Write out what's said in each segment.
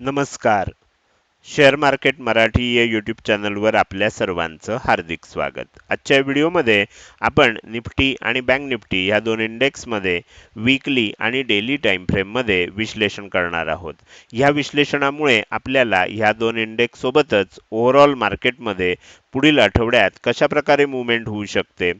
नमस्कार. Share market Marathi या YouTube चॅनलवर आपल्या सर्वांचं हार्दिक स्वागत. आजच्या व्हिडिओमध्ये आपण निफ्टी आणि बँक निफ्टी या दोन इंडेक्समध्ये वीकली आणि डेली टाइम फ्रेममध्ये विश्लेषण करणार आहोत. ह्या विश्लेषणामुळे आपल्याला ह्या दोन इंडेक्स सोबतच ओव्हरऑल मार्केटमध्ये पुढील आठवड्यात कशा प्रकारे मुवमेंट होऊ शकते?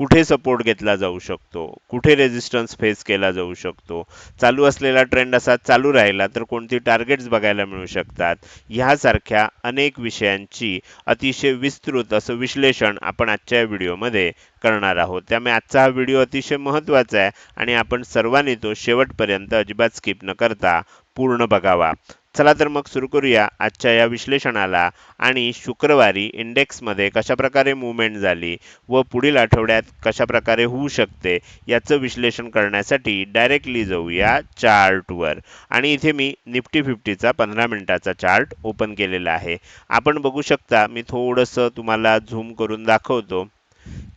कुठे सपोर्ट घेतला जाऊ शकतो? कुठे रेजिस्टन्स फेस केला जाऊ शकतो? चालू असलेला ट्रेंड असा चालू राहिला तर कोणती टार्गेट्स बघायला मिळू शकतात? ह्यासारख्या अनेक विषयांची अतिशय विस्तृत असं विश्लेषण आपण आजच्या या व्हिडिओमध्ये करणार आहोत. त्यामुळे आजचा हा व्हिडिओ अतिशय महत्त्वाचा आहे आणि आपण सर्वांनी तो शेवटपर्यंत अजिबात स्किप न करता पूर्ण बघावा. चला तर मग सुरू करूया आजच्या या विश्लेषणाला. आणि शुक्रवारी इंडेक्समध्ये कशा प्रकारे मुवमेंट झाली व पुढील आठवड्यात कशा प्रकारे होऊ शकते याचं विश्लेषण करण्यासाठी डायरेक्टली जाऊया चार्टवर. आणि इथे मी निफ्टी फिफ्टीचा पंधरा मिनिटाचा चार्ट ओपन केलेला आहे. आपण बघू शकता मी थोडंसं तुम्हाला झूम करून दाखवतो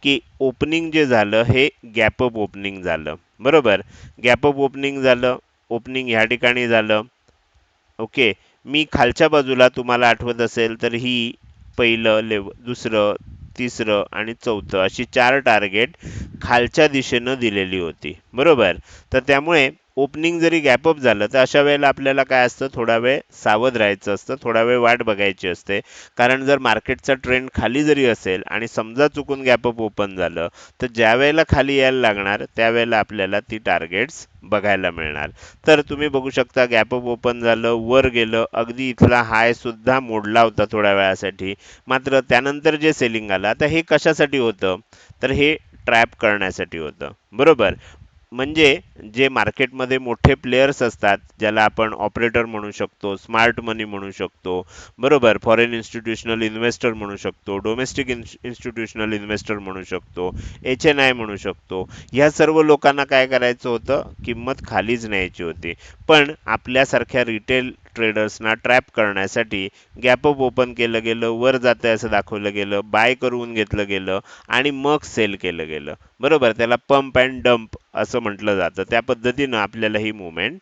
की ओपनिंग जे झालं हे गॅपअप ओपनिंग झालं. बरोबर? गॅपअप ओपनिंग झालं ओपनिंग ह्या ठिकाणी झालं ओके. मी खालच्या बाजूला तुम्हाला आठवत असेल तर ही पहिलं लेव दुसरं तिसरं आणि चौथं अशी चार टार्गेट खालच्या दिशेनं दिलेली होती. बरोबर? तर त्यामुळे ओपनिंग जरी गॅपअप झालं तर अशा वेळेला आपल्याला काय असतं थोडा वेळ सावध राहायचं असतं थोडा वेळ वाट बघायची असते. कारण जर मार्केटचा ट्रेंड खाली जरी असेल आणि समजा चुकून गॅपअप ओपन झालं तर ज्या वेळेला खाली यायला लागणार त्यावेळेला आपल्याला ती टार्गेट्स बघायला मिळणार. तर तुम्ही बघू शकता गॅपअप ओपन झालं वर गेलं अगदी इथला हाय सुद्धा मोडला होता थोड्या वेळासाठी. मात्र त्यानंतर जे सेलिंग आलं आता हे कशासाठी होतं? तर हे ट्रॅप करण्यासाठी होतं. बरोबर? म्हणजे जे मार्केटमध्ये मोठे प्लेयर्स असतात ज्याला आपण ऑपरेटर म्हणू शकतो स्मार्ट मनी म्हणू शकतो बरोबर फॉरेन इन्स्टिट्युशनल इन्व्हेस्टर म्हणू शकतो डोमेस्टिक इन्स्टिट्यूशनल इन्व्हेस्टर म्हणू शकतो एच एन आय म्हणू शकतो ह्या सर्व लोकांना काय करायचं होतं? किंमत खालीच न्यायची होती. पण आपल्यासारख्या रिटेल ट्रेडर्सना ट्रॅप करण्यासाठी गॅपअप ओपन केलं गेलं वर जातं असं दाखवलं गेलं बाय करून घेतलं गेलं आणि मग सेल केलं गेलं. बरोबर? त्याला पंप अँड डंप असं म्हटलं जातं. त्या पद्धतीनं आपल्याला ही मुवमेंट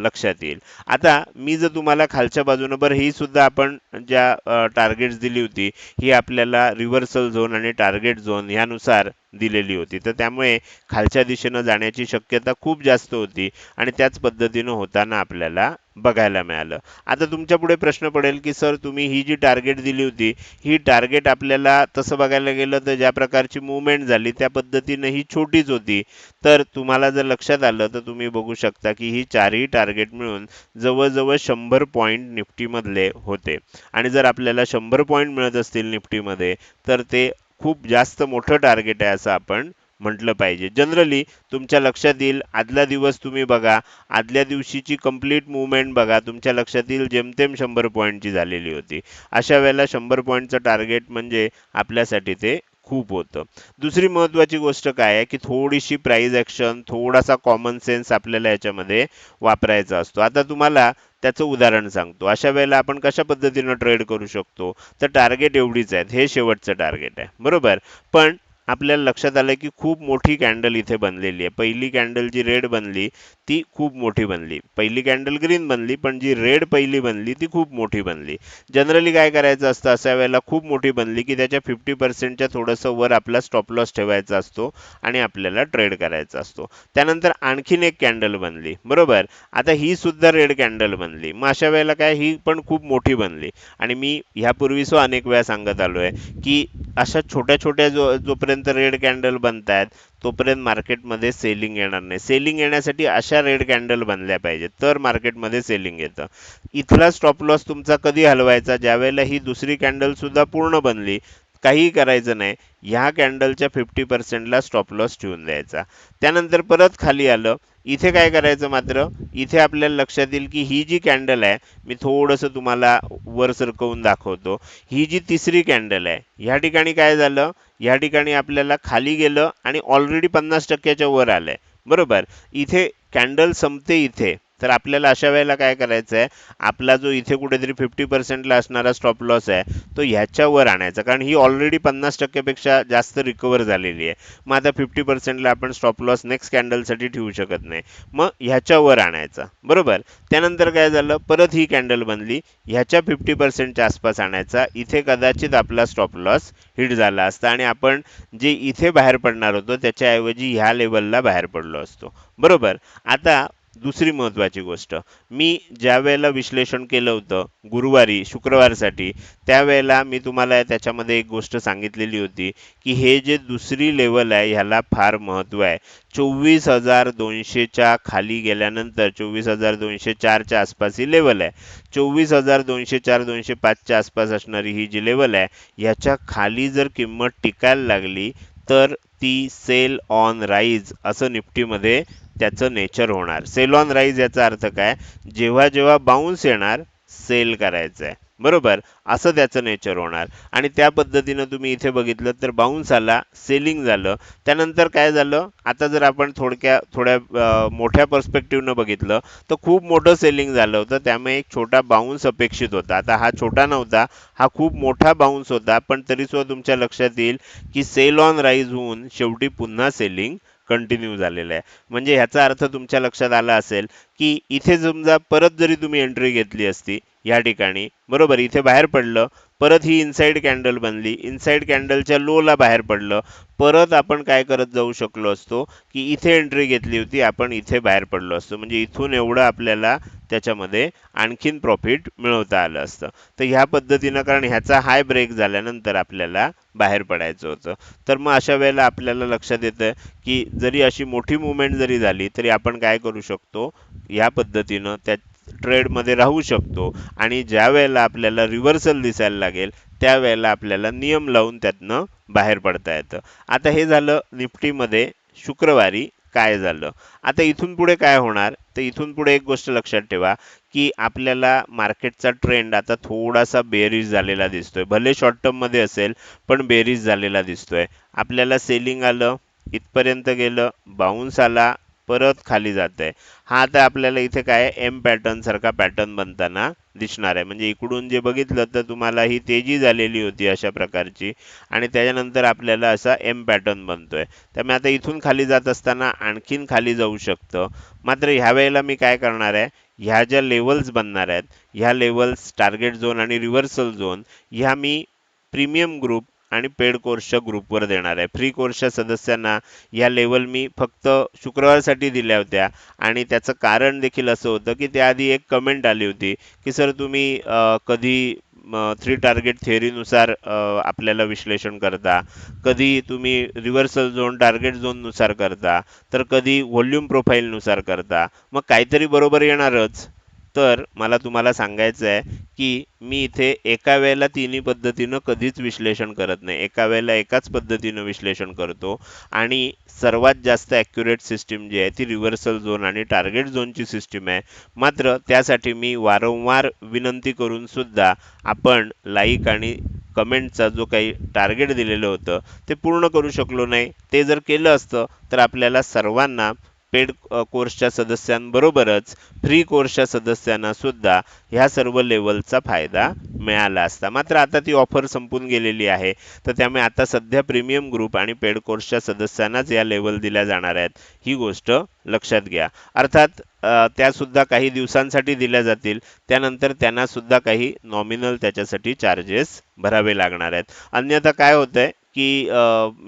लक्षात येईल. आता मी जर तुम्हाला खालच्या बाजूनं बरं ही सुद्धा आपण ज्या टार्गेट्स दिली होती ही आपल्याला रिव्हर्सल झोन आणि टार्गेट झोन ह्यानुसार दिलेली होती. तर त्यामुळे खालच्या दिशेनं जाण्याची शक्यता खूप जास्त होती आणि त्याच पद्धतीनं होताना आपल्याला बघायला मिळालं. आता तुमच्यापुढे प्रश्न पडेल की सर तुम्ही ही जी टार्गेट दिली होती ही टार्गेट आपल्याला तसं बघायला गेलं तर ज्या प्रकारची मुवमेंट झाली त्या पद्धतीनं ही छोटीच होती. तर तुम्हाला जर लक्षात आलं तर तुम्ही बघू शकता की ही चारही टार्गेट मिळून जवळजवळ शंभर पॉईंट निफ्टीमधले होते. आणि जर आपल्याला शंभर पॉईंट मिळत असतील निफ्टीमध्ये तर ते खूप जास्त मोठं टार्गेट आहे असं आपण म्हटलं पाहिजे. जनरली तुमच्या लक्षात येईल आदला दिवस तुम्ही बघा आदल्या दिवशीची कंप्लीट मुवमेंट बघा तुमच्या लक्षात येईल जेमतेम शंभर पॉईंटची झालेली होती. अशा वेळेला शंभर पॉईंटचं टार्गेट म्हणजे आपल्यासाठी ते खूप होतं. दुसरी महत्त्वाची गोष्ट काय आहे की थोडीशी प्राईज ॲक्शन थोडासा कॉमन सेन्स आपल्याला याच्यामध्ये वापरायचा असतो. आता तुम्हाला त्याचं उदाहरण सांगतो. अशा वेळेला आपण कशा पद्धतीनं ट्रेड करू शकतो? तर टार्गेट एवढीच आहेत. हे शेवटचं टार्गेट आहे. बरोबर? पण आपल्याला लक्षात आलं की खूप मोठी कॅन्डल इथे बनलेली आहे. पहिली कॅन्डल जी रेड बनली ती खूप मोठी बनली. पहिली कॅन्डल ग्रीन बनली पण जी रेड पहिली बनली ती खूप मोठी बनली. जनरली काय करायचं असतं अशा वेळेला खूप मोठी बनली की त्याच्या फिफ्टी पर्सेंटच्या थोडंसं वर आपला स्टॉप लॉस ठेवायचा असतो आणि आपल्याला ट्रेड करायचा असतो. त्यानंतर आणखीन एक कॅन्डल बनली बरोबर? आता ही सुद्धा रेड कॅन्डल बनली. मग अशा वेळेला काय ही पण खूप मोठी बनली. आणि मी ह्यापूर्वी सो अनेक वेळा सांगत आलो आहे की अशा छोट्या छोट्या जो जोपर्यंत रेड कॅन्डल बनतायत तोपर्यंत मार्केटमध्ये सेलिंग येणार नाही. सेलिंग येण्यासाठी अशा रेड कॅन्डल बनल्या पाहिजेत. तर मार्केटमध्ये सेलिंग येतं. इथला स्टॉप लॉस तुमचा कधी हलवायचा? ज्यावेळेला ही दुसरी कॅन्डल सुद्धा पूर्ण बनली काहीही करायचं नाही ह्या कॅन्डलच्या फिफ्टी पर्सेंटला स्टॉप लॉस ठेवून द्यायचा. त्यानंतर परत खाली आलं इथे काय करायचं मात्र इथे आपल्याला लक्षात येईल की ही जी कॅन्डल आहे मी थोडंसं तुम्हाला वर सरकवून दाखवतो. ही जी तिसरी कॅन्डल आहे ह्या ठिकाणी काय झालं? ह्या ठिकाणी आपल्याला खाली गेलं आणि ऑलरेडी पन्नास टक्क्याच्या वर आलंय. बरोबर? इथे कॅन्डल संपते इथे. तर आपल्याला अशा वेळेला काय करायचं आहे आपला जो इथे कुठेतरी फिफ्टी पर्सेंटला असणारा स्टॉप लॉस आहे तो ह्याच्यावर आणायचा. कारण ही ऑलरेडी पन्नास टक्क्यापेक्षा जास्त रिकवर झालेली आहे. मग आता फिफ्टी पर्सेंटला आपण स्टॉप लॉस नेक्स्ट कॅन्डलसाठी ठेवू शकत नाही. मग ह्याच्यावर आणायचा. बरोबर? त्यानंतर काय झालं? परत ही कॅन्डल बनली. ह्याच्या फिफ्टी पर्सेंटच्या आसपास आणायचा. इथे कदाचित आपला स्टॉप लॉस हिट झाला असता आणि आपण जे इथे बाहेर पडणार होतो त्याच्याऐवजी ह्या लेवलला बाहेर पडलो असतो. बरोबर? आता दुसरी महत्त्वाची गोष्ट. मी ज्या वेळेला विश्लेषण केलं होतं गुरुवारी शुक्रवारसाठी त्यावेळेला मी तुम्हाला त्याच्यामध्ये एक गोष्ट सांगितलेली होती की हे जे दुसरी लेवल आहे ह्याला फार महत्त्व आहे. चोवीस हजार दोनशेच्या खाली गेल्यानंतर चोवीस हजार दोनशे चारच्या आसपास ही लेवल आहे. चोवीस हजार दोनशे चार दोनशे पाचच्या आसपास असणारी ही जी लेवल आहे ह्याच्या खाली जर किंमत टिकायला लागली तर ती सेल ऑन राईज असं निफ्टीमध्ये त्याचं नेचर होणार. सेल ऑन राईज याचा अर्थ काय? जेव्हा जेव्हा बाउन्स येणार सेल करायचं आहे बरोबर? असं त्याचं नेचर होणार. आणि त्या पद्धतीनं तुम्ही इथे बघितलं तर बाउन्स आला सेलिंग झालं. त्यानंतर काय झालं? आता जर आपण थोडक्या थोड्या मोठ्या पर्स्पेक्टिव्हनं बघितलं तर खूप मोठं सेलिंग झालं होतं. त्यामुळे एक छोटा बाउन्स अपेक्षित होता. आता हा छोटा नव्हता हा खूप मोठा बाउन्स होता. पण तरीसुद्धा तुमच्या लक्षात येईल की सेल ऑन राईज होऊन शेवटी पुन्हा सेलिंग कंटिन्यू झालेलं आहे. म्हणजे ह्याचा अर्थ तुमच्या लक्षात आला असेल की इथे समजा परत जरी तुम्ही एंट्री घेतली असती या ठिकाणी बरोबर इथे बाहेर पडलं परत ही इनसाईड कॅन्डल बनली. इनसाईड कॅन्डलच्या लोला बाहेर पडलं. परत आपण काय करत जाऊ शकलो असतो की इथे एंट्री घेतली होती आपण इथे बाहेर पडलो असतो. म्हणजे इथून एवढं आपल्याला त्याच्यामध्ये आणखीन प्रॉफिट मिळवता आलं असतं. तर ह्या पद्धतीनं कारण ह्याचा हाय ब्रेक झाल्यानंतर आपल्याला बाहेर पडायचं होतं. तर मग अशा वेळेला आपल्याला लक्षात येतं की जरी अशी मोठी मुवमेंट जरी झाली तरी आपण काय करू शकतो? ह्या पद्धतीनं त्या ट्रेडमध्ये राहू शकतो. आणि ज्या वेळेला आपल्याला रिव्हर्सल दिसायला लागेल त्यावेळेला आपल्याला नियम लावून त्यातनं बाहेर पडता येतं. आता हे झालं निफ्टीमध्ये शुक्रवारी काय झालं? आता इथून पुढे काय होणार? तर इथून पुढे एक गोष्ट लक्षात ठेवा की आपल्याला मार्केटचा ट्रेंड आता थोडासा बेरीज झालेला दिसतोय. भले शॉर्ट टर्ममध्ये असेल पण बेरीज झालेला दिसतोय. आपल्याला सेलिंग आलं इथपर्यंत गेलं बाउन्स आला परत खाली जात. आहे हा आता आपल्याला इथे काय एम पॅटर्न सारखा पॅटर्न बनताना दिसणार आहे. म्हणजे इकडून जे बघितलं तर तुम्हाला ही तेजी झालेली होती अशा प्रकारची आणि त्याच्यानंतर आपल्याला असा एम पॅटर्न बनतोय. त्यामुळे आता इथून खाली जात असताना आणखीन खाली जाऊ शकतं. मात्र ह्या वेळेला मी काय करणार आहे? ह्या ज्या लेवल्स बनणार आहेत ह्या लेवल्स टार्गेट झोन आणि रिव्हर्सल झोन ह्या मी प्रीमियम ग्रुप आणि पेड कोर्सच्या ग्रुपवर देणार आहे. फ्री कोर्सच्या सदस्यांना या लेवल मी फक्त शुक्रवारसाठी दिल्या होत्या. आणि त्याचं कारण देखील असं होतं की त्याआधी एक कमेंट आली होती की सर तुम्ही कधी थ्री टार्गेट थेअरीनुसार आपल्याला विश्लेषण करता? कधी तुम्ही रिव्हर्सल झोन टार्गेट झोननुसार करता? तर कधी व्हॉल्यूम प्रोफाईलनुसार करता? मग काहीतरी बरोबर येणारच. तर मला तुम्हाला सांगायचं आहे की मी इथे एका वेळेला तिन्ही पद्धतीनं कधीच विश्लेषण करत नाही. एका वेळेला एकाच पद्धतीनं विश्लेषण करतो. आणि सर्वात जास्त ॲक्युरेट सिस्टीम जी आहे ती रिव्हर्सल झोन आणि टार्गेट झोनची सिस्टीम आहे. मात्र त्यासाठी मी वारंवार विनंती करूनसुद्धा आपण लाईक आणि कमेंटचा जो काही टार्गेट दिलेलं होतं ते पूर्ण करू शकलो नाही. ते जर केलं असतं तर आपल्याला सर्वांना पेड कोर्सच्या सदस्यांबरोबरच फ्री कोर्सच्या सदस्यांना सुद्धा ह्या सर्व लेवलचा फायदा मिळाला असता. मात्र आता ती ऑफर संपून गेलेली आहे. तर त्यामुळे आता सध्या प्रीमियम ग्रुप आणि पेड कोर्सच्या सदस्यांनाच या लेवल दिल्या जाणार आहेत. ही गोष्ट लक्षात घ्या. अर्थात त्या सुद्धा काही दिवसांसाठी दिल्या जातील. त्यानंतर त्यांना सुद्धा काही नॉमिनल त्याच्यासाठी चार्जेस भरावे लागणार आहेत. अन्यथा काय होतंय? की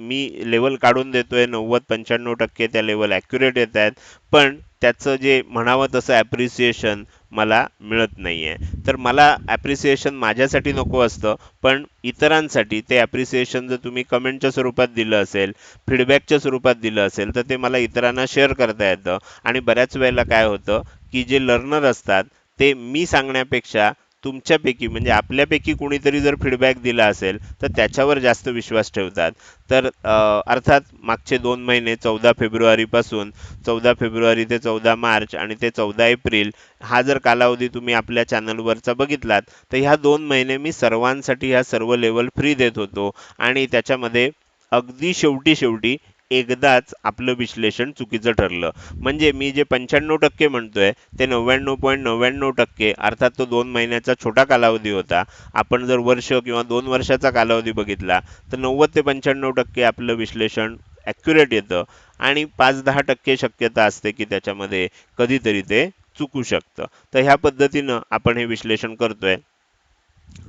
मी लेवल काढून देतोय नव्वद पंच्याण्णव टक्के त्या लेवल ॲक्युरेट येत आहेत. पण त्याचं जे म्हणावं तसं ॲप्रिसिएशन मला मिळत नाही आहे तर मला ॲप्रिसिएशन माझ्यासाठी नको असतं पण इतरांसाठी ते ॲप्रिसिएशन जर तुम्ही कमेंटच्या स्वरूपात दिलं असेल फीडबॅकच्या स्वरूपात दिलं असेल तर ते मला इतरांना शेअर करता येतं. आणि बऱ्याच वेळेला काय होतं की जे लर्नर असतात ते मी सांगण्यापेक्षा तुमच्यापैकी म्हणजे आपल्यापैकी कोणीतरी जर फीडबॅक दिला असेल तर त्याच्यावर जास्त विश्वास ठेवतात. तर अर्थात मागचे दोन महिने चौदा फेब्रुवारीपासून चौदा फेब्रुवारी ते चौदा मार्च आणि ते चौदा एप्रिल हा जर कालावधी तुम्ही आपल्या चॅनलवरचा बघितलात तर ह्या दोन महिने मी सर्वांसाठी ह्या सर्व लेवल फ्री देत होतो. आणि त्याच्यामध्ये अगदी शेवटी शेवटी एकदाच आपलं विश्लेषण चुकीचं ठरलं. म्हणजे मी जे पंच्याण्णव टक्के म्हणतोय ते नव्याण्णव पॉईंट नव्याण्णव टक्के अर्थात तो दोन महिन्याचा छोटा कालावधी होता. आपण जर वर्ष किंवा दोन वर्षाचा कालावधी बघितला तर नव्वद ते पंच्याण्णव टक्के आपलं विश्लेषण ॲक्युरेट येतं आणि पाच दहा टक्के शक्यता असते की त्याच्यामध्ये कधीतरी ते चुकू शकतं. तर ह्या पद्धतीनं आपण हे विश्लेषण करतोय.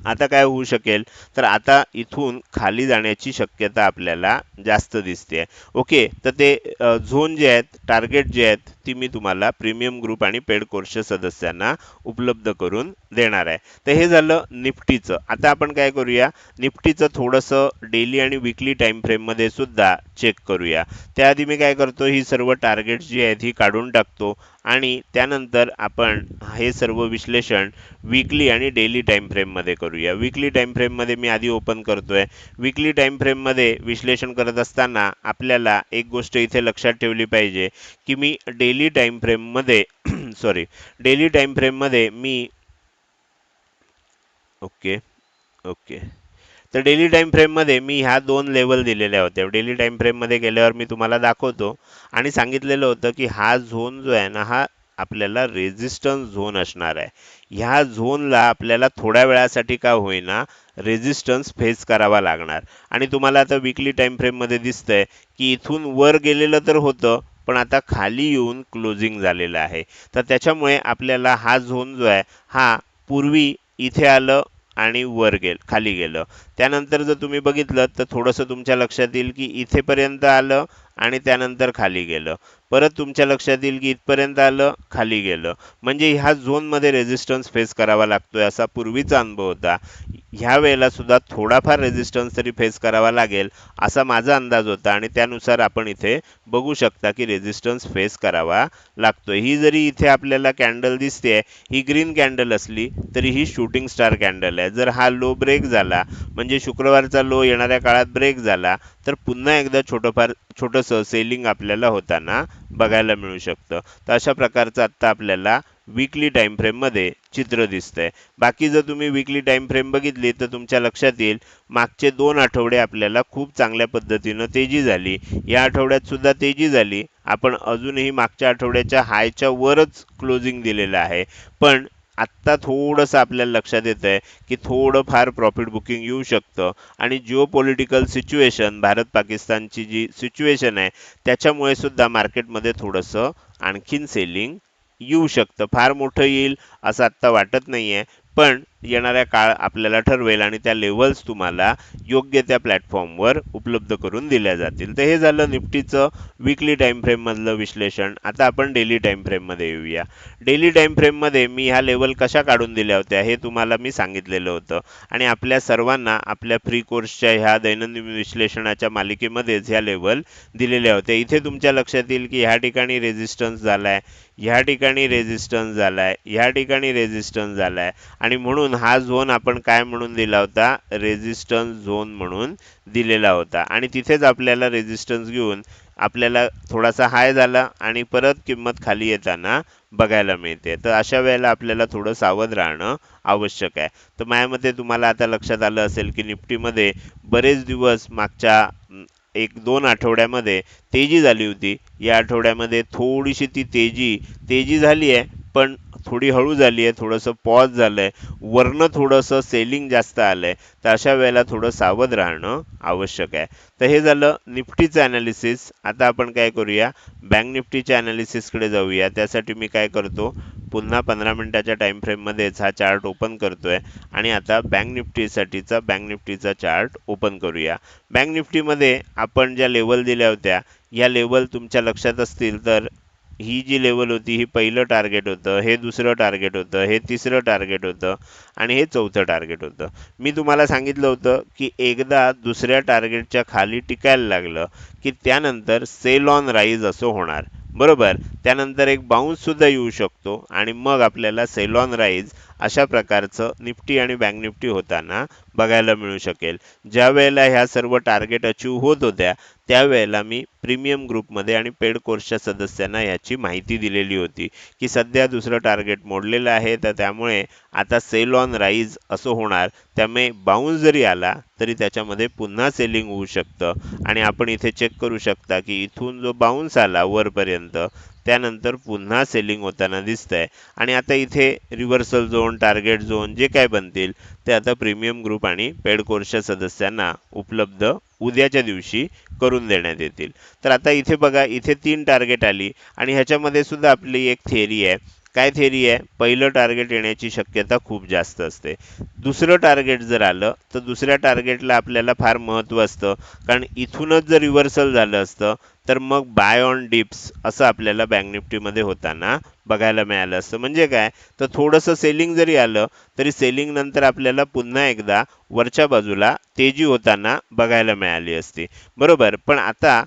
आता काय होऊ शकेल? तर आता इथून खाली जाण्याची शक्यता आपल्याला जास्त दिसते. ओके तर ते झोन जे आहेत टार्गेट जे आहेत ती मी तुम्हाला प्रीमियम ग्रुप आणि पेड कोर्सच्या सदस्यांना उपलब्ध करून देणार आहे. तर हे झालं निफ्टीचं. आता आपण काय करूया? निफ्टीचं थोडंसं डेली आणि विकली टाईम फ्रेममध्ये सुद्धा चेक करूया. त्याआधी मी काय करतो? ही सर्व टार्गेट्स जी आहेत ही काढून टाकतो. आणि त्यानंतर आपण हे सर्व विश्लेषण विकली आणि डेली टाईम फ्रेममध्ये करूया. विकली टाईम फ्रेममध्ये मी आधी ओपन करतो आहे विकली टाईम फ्रेममध्ये विश्लेषण करत असताना आपल्याला एक गोष्ट इथे लक्षात ठेवली पाहिजे की मी डेली टाईम फ्रेममध्ये सॉरी डेली टाईम फ्रेममध्ये मी ओके ओके तर डेली टाईम फ्रेममध्ये मी ह्या दोन लेवल दिलेल्या होत्या. डेली टाईम फ्रेममध्ये गेल्यावर मी तुम्हाला दाखवतो. आणि सांगितलेलं होतं की हा झोन जो आहे ना हा आपल्याला रेझिस्टन्स झोन असणार आहे. ह्या झोनला आपल्याला थोड्या वेळासाठी का होईना रेझिस्टन्स फेस करावा लागणार. आणि तुम्हाला आता विकली टाईम फ्रेममध्ये दिसतंय की इथून वर गेलेलं तर होतं पण आता खाली येऊन क्लोजिंग झालेलं आहे. तर त्याच्यामुळे आपल्याला हा झोन जो आहे हा पूर्वी इथे आलं आणि वर गेल खाली गेलं. त्यानंतर जर तुम्ही बघितलं तर थोडंसं तुमच्या लक्षात येईल की इथेपर्यंत आलं आणि त्यानंतर खाली गेलं. परत तुमच्या लक्षात येईल की इथपर्यंत आलं खाली गेलं. म्हणजे ह्या झोनमध्ये रेझिस्टन्स फेस करावा लागतोय असा पूर्वीचा अनुभव होता. ह्या वेळेला सुद्धा थोडाफार रेझिस्टन्स तरी फेस करावा लागेल असा माझा अंदाज होता आणि त्यानुसार आपण इथे बघू शकता की रेझिस्टन्स फेस करावा लागतोय. ही जरी इथे आपल्याला कॅन्डल दिसते ही ग्रीन कॅन्डल असली तरी ही शूटिंग स्टार कॅन्डल आहे. जर हा लो ब्रेक झाला म्हणजे शुक्रवारचा लो येणाऱ्या काळात ब्रेक झाला तर पुन्हा एकदा छोटंफार छोटंसं सेलिंग आपल्याला होताना बघायला मिळू शकतं. तर अशा प्रकारचं आत्ता आपल्याला विकली टाईम फ्रेममध्ये चित्र दिसतंय. बाकी जर तुम्ही विकली टाईम फ्रेम बघितली तर तुमच्या लक्षात येईल मागचे दोन आठवडे आपल्याला खूप चांगल्या पद्धतीनं तेजी झाली. या आठवड्यात सुद्धा तेजी झाली. आपण अजूनही मागच्या आठवड्याच्या हायच्या वरच क्लोजिंग दिलेलं आहे. पण आत्ता थोडंसं आपल्याला लक्षात येतं आहे की थोडं फार प्रॉफिट बुकिंग येऊ शकतं. आणि जिओ पॉलिटिकल सिच्युएशन भारत पाकिस्तानची जी सिच्युएशन आहे त्याच्यामुळे सुद्धा मार्केटमध्ये थोडंसं आणखीन सेलिंग येऊ शकतं. फार मोठं येईल असं आत्ता वाटत नाही आहे पण येणाऱ्या काळ आपल्याला ठरवेल आणि त्या लेवल्स तुम्हाला योग्य त्या प्लॅटफॉर्मवर उपलब्ध करून दिल्या जातील. तर हे झालं निफ्टीचं विकली टाइम फ्रेममधलं विश्लेषण. आता आपण डेली टाईम फ्रेममध्ये येऊया. डेली टाइम फ्रेममध्ये मी ह्या लेवल कशा काढून दिल्या होत्या हे तुम्हाला मी सांगितलेलं होतं. आणि आपल्या सर्वांना आपल्या फ्री कोर्सच्या ह्या दैनंदिन विश्लेषणाच्या मालिकेमध्येच ह्या लेवल दिलेल्या होत्या. इथे तुमच्या लक्षात येईल की ह्या ठिकाणी रेझिस्टन्स झालाय ह्या ठिकाणी रेझिस्टन्स झालाय ह्या ठिकाणी रेझिस्टन्स झालाय. आणि म्हणून हा झोन आपण काय म्हणून दिला होता? रेझिस्टन्स झोन म्हणून दिलेला होता. आणि तिथेच आपल्याला रेझिस्टन्स घेऊन आपल्याला थोडासा हाय झाला आणि परत किंमत खाली येताना बघायला मिळते. तर अशा वेळेला आपल्याला थोडं सावध राहणं आवश्यक आहे. तर माझ्या मते तुम्हाला आता लक्षात आलं असेल की निफ्टीमध्ये बरेच दिवस मागच्या एक दोन आठवड्यामध्ये तेजी झाली होती. या आठवड्यामध्ये थोडीशी ती तेजी तेजी झाली आहे. पण थोडी हळू झाली आहे थोडंसं पॉज झालं आहे वरनं थोडंसं सेलिंग जास्त आलं आहे तर अशा वेळेला थोडं सावध राहणं आवश्यक आहे. तर हे झालं निफ्टीचं ॲनालिसिस आता आपण काय करूया? बँक निफ्टीच्या ॲनालिसिसकडे जाऊया. त्यासाठी मी काय करतो? पुन्हा पंधरा मिनिटाच्या टाईम फ्रेममध्येच हा चार्ट ओपन करतो आहे आणि आता बँक निफ्टीसाठीचा बँक निफ्टीचा चार्ट ओपन करूया. बँक निफ्टीमध्ये आपण ज्या लेवल दिल्या होत्या या लेवल तुमच्या लक्षात असतील तर ही जी लेवल होती ही पहिलं टार्गेट होतं हे दुसरं टार्गेट होतं हे तिसरं टार्गेट होतं आणि हे चौथं टार्गेट होतं. मी तुम्हाला सांगितलं होतं की एकदा दुसऱ्या टार्गेटच्या खाली टिकायला लागलं की त्यानंतर सेल ऑन राईज असं होणार. बरोबर? त्यानंतर एक बाउन्ससुद्धा येऊ शकतो आणि मग आपल्याला सेल ऑन राईज अशा प्रकारचं निफ्टी आणि बँक निफ्टी होताना बघायला मिळू शकेल. ज्या वेळेला ह्या सर्व टार्गेट अचीव होत होत्या त्यावेळेला मी प्रीमियम ग्रुपमध्ये आणि पेड कोर्सच्या सदस्यांना याची माहिती दिलेली होती की सध्या दुसरं टार्गेट मोडलेलं आहे. तर त्यामुळे आता सेल ऑन राईज असं होणार. त्यामुळे बाउन्स जरी आला तरी त्याच्यामध्ये पुन्हा सेलिंग होऊ शकतं. आणि आपण इथे चेक करू शकता की इथून जो बाउन्स आला वरपर्यंत त्यानंतर पुन्हा सेलिंग होताना दिसतंय. आणि आता इथे रिव्हर्सल झोन टार्गेट झोन जे काय बनतील ते आता प्रीमियम ग्रुप आणि पेड कोर्सच्या सदस्यांना उपलब्ध उद्याच्या दिवशी करून देण्यात येतील. तर आता इथे बघा इथे तीन टार्गेट आली. आणि ह्याच्यामध्ये सुद्धा आपली एक थिअरी आहे. काय थेरी आहे? पहिलं टार्गेट येण्याची शक्यता खूप जास्त असते. दुसरं टार्गेट जर आलं तर दुसऱ्या टार्गेटला आपल्याला फार महत्त्व असतं. कारण इथूनच जर रिव्हर्सल झालं असतं तर मग बाय ऑन डिप्स असं आपल्याला बँक निफ्टीमध्ये होताना बघायला मिळालं असतं. म्हणजे काय? तर थोडंसं सेलिंग जरी आलं तरी सेलिंग नंतर आपल्याला पुन्हा एकदा वरच्या बाजूला तेजी होताना बघायला मिळाली असती. बरोबर? पण आता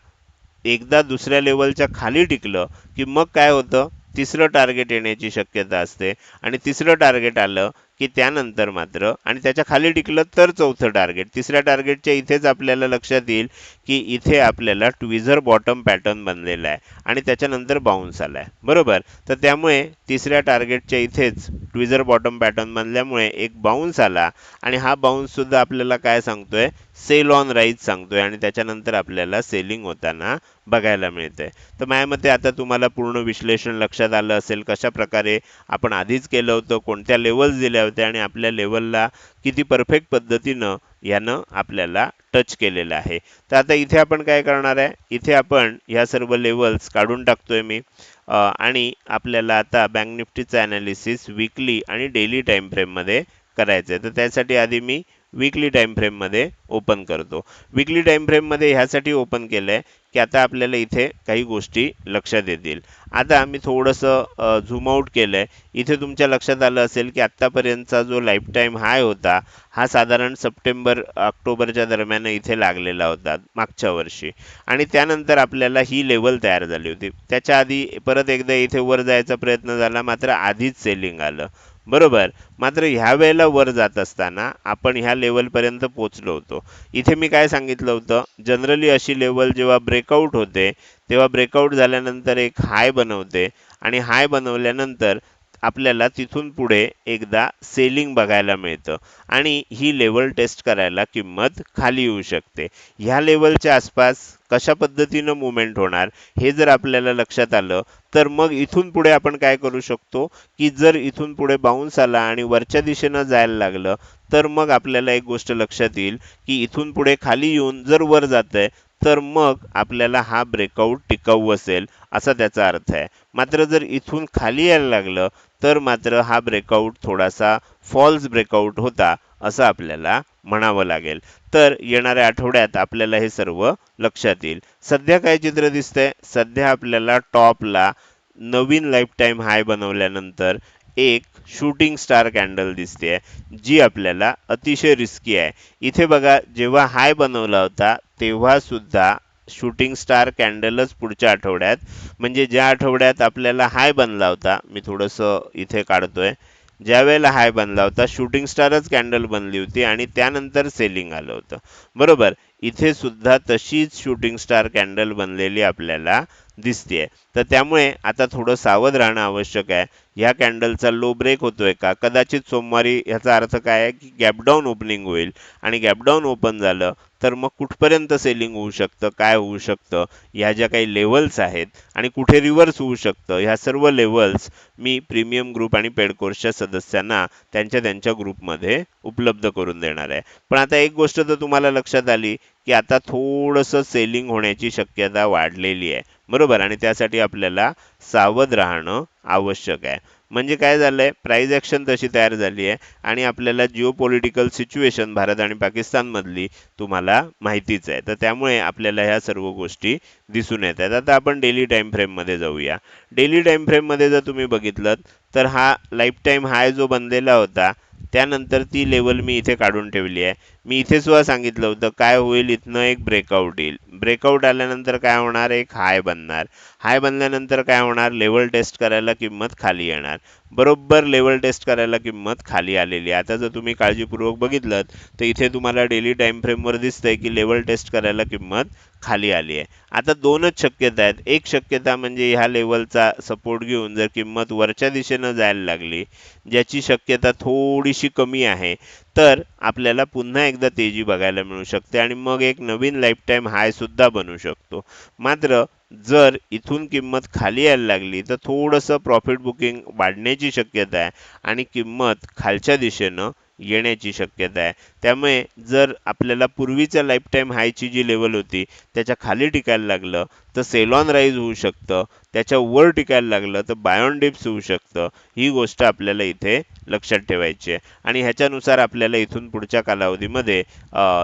एकदा दुसऱ्या लेवलच्या खाली टिकलं की मग काय होतं? तिसरं टार्गेट येण्याची शक्यता असते. आणि तिसरं टार्गेट आलं की त्यानंतर मात्र आणि त्याच्याखाली टिकलं तर चौथं टार्गेट तिसऱ्या टार्गेटच्या इथेच आपल्याला लक्षात येईल की इथे आपल्याला ट्विझर बॉटम पॅटर्न बनलेला आहे आणि त्याच्यानंतर बाउन्स आला आहे बरोबर? तर त्यामुळे तिसऱ्या टार्गेटच्या इथेच ट्विझर बॉटम पॅटर्न बनल्यामुळे एक बाउन्स आला आणि हा बाउन्ससुद्धा आपल्याला काय सांगतोय? सेल ऑन राईज सांगतोय आणि त्याच्यानंतर आपल्याला सेलिंग होताना बघायला मिळतंय. तर माझ्या मते आता तुम्हाला पूर्ण विश्लेषण लक्षात आलं असेल कशा प्रकारे आपण आधीच केलं होतं कोणत्या लेवल्स दिल्या होत्या आणि आपल्या लेवलला किती परफेक्ट पद्धतीनं यानं आपल्याला टच केलेलं आहे. तर आता इथे आपण काय करणार आहे? इथे आपण ह्या सर्व लेवल्स काढून टाकतोय मी. आणि आपल्याला आता बँक निफ्टीचं ॲनालिसिस विकली आणि डेली टाईम फ्रेममध्ये करायचं आहे. तर त्यासाठी आधी मी विकली टाईम फ्रेममध्ये ओपन करतो. विकली टाईम फ्रेममध्ये ह्यासाठी ओपन केलं आहे की आता आपल्याला इथे काही गोष्टी लक्षात येतील. आता मी थोडंसं झूम आऊट केलं आहे इथे तुमच्या लक्षात आलं असेल की आत्तापर्यंतचा जो लाईफ टाईम हाय होता हा साधारण सप्टेंबर ऑक्टोबरच्या दरम्यान इथे लागलेला होता मागच्या वर्षी. आणि त्यानंतर आपल्याला ही लेवल तयार झाली होती. त्याच्या आधी परत एकदा इथे वर जायचा प्रयत्न झाला मात्र आधीच सेलिंग आलं. बरोबर. मात्र ह्या वेळेला वर जात असताना आपण ह्या लेवलपर्यंत पोचलो होतो. इथे मी काय सांगितलं होतं? जनरली अशी लेवल जेव्हा ब्रेकआउट होते तेव्हा ब्रेकआउट झाल्यानंतर एक हाय बनवते आणि हाय बनवल्यानंतर आपल्याला तिथून पुढे एकदा सेलिंग बघायला मिळतं. आणि ही लेवल टेस्ट करायला किंमत खाली येऊ शकते. ह्या लेवलच्या आसपास कशा पद्धतीनं मुवमेंट होणार हे जर आपल्याला लक्षात आलं तर मग इथून पुढे आपण काय करू शकतो? की जर इथून पुढे बाउन्स आला आणि वरच्या दिशेनं जायला लागलं तर मग आपल्याला एक गोष्ट लक्षात येईल की इथून पुढे खाली येऊन जर वर जातंय तर मग आपल्याला हा ब्रेकआउट टिकाऊ असेल असा त्याचा अर्थ आहे. मात्र जर इथून खाली यायला लागलं तर मात्र हा ब्रेकआउट थोडासा फॉल्स ब्रेकआउट होता असं आपल्याला म्हणावं लागेल. तर येणाऱ्या आठवड्यात आपल्याला हे सर्व लक्षात येईल. सध्या काय चित्र दिसतंय? सध्या आपल्याला टॉपला नवीन लाईफ टाईम हाय बनवल्यानंतर एक शूटिंग स्टार कॅन्डल दिसते जी आपल्याला अतिशय रिस्की आहे. इथे बघा जेव्हा हाय बनवला होता तेव्हा सुद्धा शूटिंग स्टार कॅन्डलच पुढच्या आठवड्यात. म्हणजे ज्या आठवड्यात आपल्याला हाय बनला होता मी थोडंसं इथे काढतोय. ज्या वेळेला हाय बनला होता शूटिंग स्टारच कॅन्डल बनली होती आणि त्यानंतर सेलिंग आलं होतं. बरोबर इथे सुद्धा तशीच शूटिंग स्टार कॅन्डल बनलेली आपल्याला दिसते तर त्यामुळे आता थोडं सावध राहणं आवश्यक आहे. ह्या कॅन्डलचा लो ब्रेक होतोय का? कदाचित सोमवारी ह्याचा अर्थ काय आहे की गॅपडाऊन ओपनिंग होईल आणि गॅपडाऊन ओपन झालं तर मग कुठपर्यंत सेलिंग होऊ शकतं? काय होऊ शकतं? ह्या ज्या काही लेवल्स आहेत आणि कुठे रिव्हर्स होऊ शकतं? ह्या सर्व लेवल्स मी प्रीमियम ग्रुप आणि पेड कोर्सच्या सदस्यांना त्यांच्या त्यांच्या ग्रुपमध्ये उपलब्ध करून देणार आहे. पण आता एक गोष्ट तर तुम्हाला लक्षात आली की आता थोडंसं सेलिंग होण्याची शक्यता वाढलेली आहे. बरोबर. आणि त्यासाठी आपल्याला सावध राहणं आवश्यक आहे. म्हणजे काय झालंय? प्राईज ॲक्शन तशी तयार झाली आहे आणि आपल्याला जिओ पॉलिटिकल सिच्युएशन भारत आणि पाकिस्तानमधली तुम्हाला माहितीच आहे. तर त्यामुळे आपल्याला ह्या सर्व गोष्टी दिसून येत आहेत. आता आपण डेली टाईम फ्रेममध्ये जाऊया. डेली टाईम फ्रेममध्ये जर तुम्ही बघितलं तर हा लाईफ टाईम हाय जो बनलेला होता त्यानंतर ती लेवल मी इथे काढून ठेवली आहे. मी इथे सुद्धा सांगितलं होतं काय होईल इथनं एक ब्रेकआउट येईल. ब्रेकआउट आल्यानंतर काय होणार? एक हाय बनणार. हाय बनल्यानंतर काय होणार? लेवल टेस्ट करायला किंमत खाली येणार. बरोबर लेवल टेस्ट करायला किंमत खाली आलेली आहे. आता जर तुम्ही काळजीपूर्वक बघितलं तर इथे तुम्हाला डेली टाईम फ्रेमवर दिसतंय की लेवल टेस्ट करायला किंमत खाली आली आहे. आता दोनच शक्यता आहेत. एक शक्यता म्हणजे ह्या लेवलचा सपोर्ट घेऊन जर किंमत वरच्या दिशेनं जायला लागली ज्याची शक्यता थोडीशी कमी आहे तर आपल्याला पुन्हा एकदा तेजी बघायला मिळू शकते आणि मग एक नवीन लाईफटाईम हायसुद्धा बनू शकतो. मात्र जर इथून किंमत खाली यायला लागली तर थोडंसं प्रॉफिट बुकिंग वाढण्याची शक्यता आहे आणि किंमत खालच्या दिशेनं येण्याची शक्यता आहे. त्यामुळे जर आपल्याला पूर्वीच्या लाईफटाईम हायची जी लेवल होती त्याच्याखाली टिकायला लागलं तर सेलॉन राईज होऊ शकतं. त्याच्या वर टिकायला लागलं तर बायोन डिप्स होऊ शकतं. ही गोष्ट आपल्याला इथे लक्षात ठेवायचे. आणि ह्याच्यानुसार आपल्याला इथून पुढच्या कालावधीमध्ये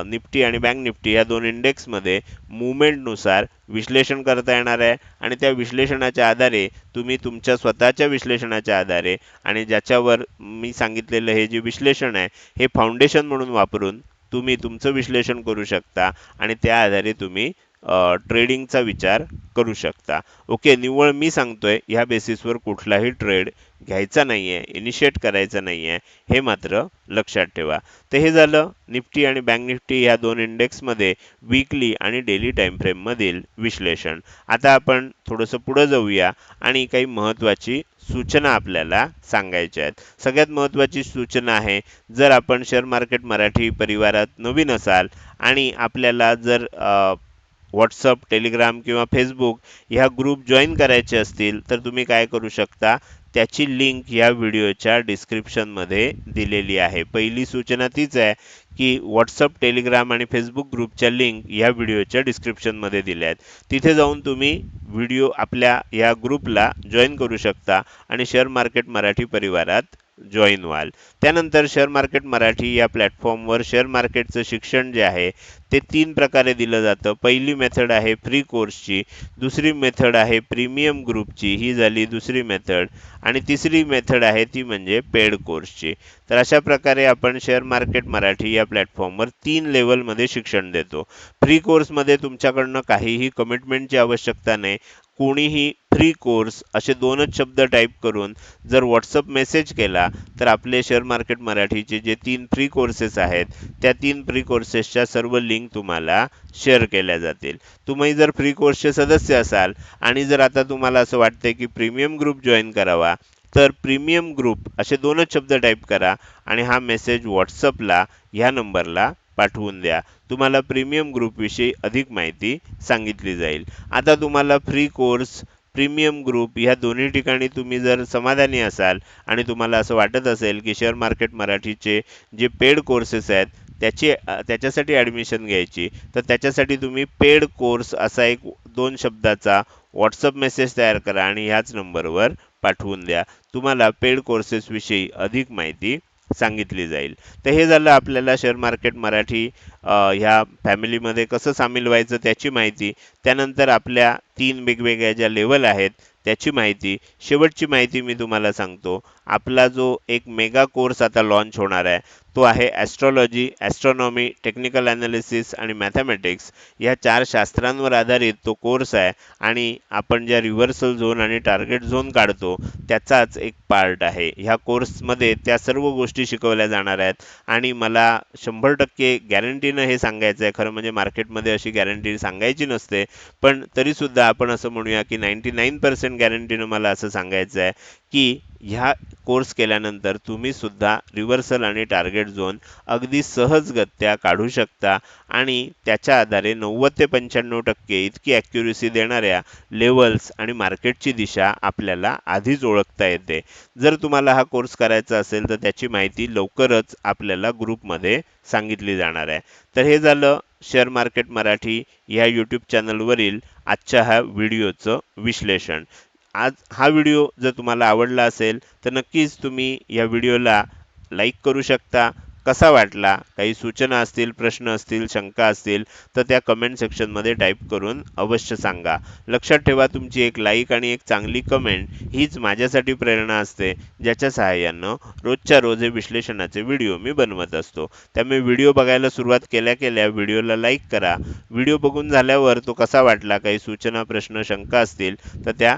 निफ्टी आणि बँक निफ्टी या दोन इंडेक्समध्ये मुवमेंटनुसार विश्लेषण करता येणार आहे. आणि त्या विश्लेषणाच्या आधारे तुम्ही तुमच्या स्वतःच्या विश्लेषणाच्या आधारे आणि ज्याच्यावर मी सांगितलेलं हे जे विश्लेषण आहे हे फाउंडेशन म्हणून वापरून तुम्ही तुमचं विश्लेषण करू शकता. आणि त्या आधारे तुम्ही ट्रेडिंगचा विचार करू शकता. ओके निव्वळ मी सांगतोय ह्या बेसिसवर कुठलाही ट्रेड घ्यायचा नाही आहे इनिशिएट करायचा नाही आहे हे मात्र लक्षात ठेवा. तर हे झालं निफ्टी आणि बँक निफ्टी ह्या दोन इंडेक्समध्ये वीकली आणि डेली टाईम फ्रेममधील विश्लेषण. आता आपण थोडंसं पुढं जाऊया आणि काही महत्त्वाची सूचना आपल्याला सांगायच्या आहेत. सगळ्यात महत्त्वाची सूचना आहे जर आपण शेअर मार्केट मराठी परिवारात नवीन असाल आणि आपल्याला जर व्हॉट्सअप टेलिग्राम किंवा फेसबुक ह्या ग्रुप जॉईन करायचे असतील तर तुम्ही काय करू शकता? त्याची लिंक या व्हिडिओच्या डिस्क्रिप्शनमध्ये दिलेली आहे. पहिली सूचना तीच आहे की व्हॉट्सअप टेलिग्राम आणि फेसबुक ग्रुपच्या लिंक या व्हिडिओच्या डिस्क्रिप्शनमध्ये दिल्या आहेत. तिथे जाऊन तुम्ही व्हिडिओ आपल्या या ग्रुपला जॉईन करू शकता आणि शेअर मार्केट मराठी परिवारात जॉईन व्हाल. त्यानंतर शेअर मार्केट मराठी या प्लॅटफॉर्मवर शेअर मार्केटचं शिक्षण जे आहे ते तीन प्रकारे दिलं जातं. पहिली मेथड आहे फ्री कोर्सची दुसरी मेथड आहे प्रीमियम ग्रुपची ही झाली दुसरी मेथड आणि तिसरी मेथड आहे ती म्हणजे पेड कोर्सची तर अशा प्रकारे आपण शेअर मार्केट मराठी या प्लॅटफॉर्मवर तीन लेवलमध्ये शिक्षण देतो. फ्री कोर्समध्ये तुमच्याकडनं काहीही कमिटमेंटची आवश्यकता नाही. कोणीही फ्री कोर्स असे दोनच शब्द टाईप करून जर व्हॉट्सअप मेसेज केला तर आपले शेअर मार्केट मराठीचे जे तीन फ्री कोर्सेस आहेत त्या तीन फ्री कोर्सेसच्या सर्व लिंक तुम्हाला शेअर केल्या जातील. तुम्ही जर फ्री कोर्सचे सदस्य असाल आणि जर आता तुम्हाला असं वाटतंय की प्रीमियम ग्रुप जॉईन करावा तर प्रीमियम ग्रुप असे दोनच शब्द टाईप करा आणि हा मेसेज व्हॉट्सअपला ह्या नंबरला पाठवून द्या. तुम्हाला प्रीमियम ग्रुपविषयी अधिक माहिती सांगितली जाईल. आता तुम्हाला फ्री कोर्स प्रीमियम ग्रुप ह्या दोन्ही ठिकाणी तुम्ही जर समाधानी असाल आणि तुम्हाला असं वाटत असेल की शेअर मार्केट मराठीचे जे पेड कोर्सेस आहेत त्याची त्याच्यासाठी ॲडमिशन घ्यायची तर त्याच्यासाठी तुम्ही पेड कोर्स असा एक दोन शब्दाचा व्हॉट्सअप मेसेज तयार करा आणि ह्याच नंबरवर पाठवून द्या. तुम्हाला पेड कोर्सेसविषयी अधिक माहिती सांगितली जाईल. तर हे झालं आपल्याला शेअर मार्केट मराठी ह्या फॅमिलीमध्ये कसं सामील व्हायचं त्याची माहिती. त्यानंतर आपल्या तीन वेगवेगळ्या ज्या लेवल आहेत त्याची माहिती. शेवटची माहिती मी तुम्हाला सांगतो. आपला जो एक मेगा कोर्स आता लॉन्च होणार आहे तो आहे ॲस्ट्रॉलॉजी ॲस्ट्रॉनॉमी टेक्निकल ॲनालिसिस आणि मॅथमॅटिक्स या चार शास्त्रांवर आधारित तो कोर्स आहे आणि आपण ज्या रिव्हर्सल झोन आणि टार्गेट झोन काढतो त्याचाच एक पार्ट आहे. ह्या कोर्समध्ये त्या सर्व गोष्टी शिकवल्या जाणार आहेत आणि मला शंभर टक्के गॅरंटीनं हे सांगायचं आहे खरं म्हणजे मार्केटमध्ये अशी गॅरंटी सांगायची नसते पण तरीसुद्धा आपण असं म्हणूया की नाईंटी नाईन पर्सेंट गॅरंटीनं मला असं सांगायचं आहे की ह्या कोर्स केल्यानंतर तुम्ही सुद्धा रिव्हर्सल आणि टार्गेट झोन अगदी सहजगत्या काढू शकता. आणि त्याच्या आधारे नव्वद ते पंच्याण्णव टक्के इतकी ॲक्युरेसी देणाऱ्या लेवल्स आणि मार्केटची दिशा आपल्याला आधीच ओळखता येते. जर तुम्हाला हा कोर्स करायचा असेल तर त्याची माहिती लवकरच आपल्याला ग्रुपमध्ये सांगितली जाणार आहे. तर हे झालं शेअर मार्केट मराठी ह्या यूट्यूब चॅनलवरील आजच्या ह्या व्हिडिओचं विश्लेषण. आज हा व्हिडिओ जर तुम्हाला आवडला असेल तर नक्कीच तुम्ही या व्हिडिओला लाईक करू शकता. कसा वाटला? काही सूचना असतील प्रश्न असतील शंका असतील तर त्या कमेंट सेक्शनमध्ये टाईप करून अवश्य सांगा. लक्षात ठेवा तुमची एक लाईक आणि एक चांगली कमेंट हीच माझ्यासाठी प्रेरणा असते ज्याच्या सहाय्यानं रोजच्या रोज हे विश्लेषणाचे व्हिडिओ मी बनवत असतो. त्यामुळे व्हिडिओ बघायला सुरुवात केल्या केल्या व्हिडिओला लाईक करा. व्हिडिओ बघून झाल्यावर तो कसा वाटला? काही सूचना प्रश्न शंका असतील तर त्या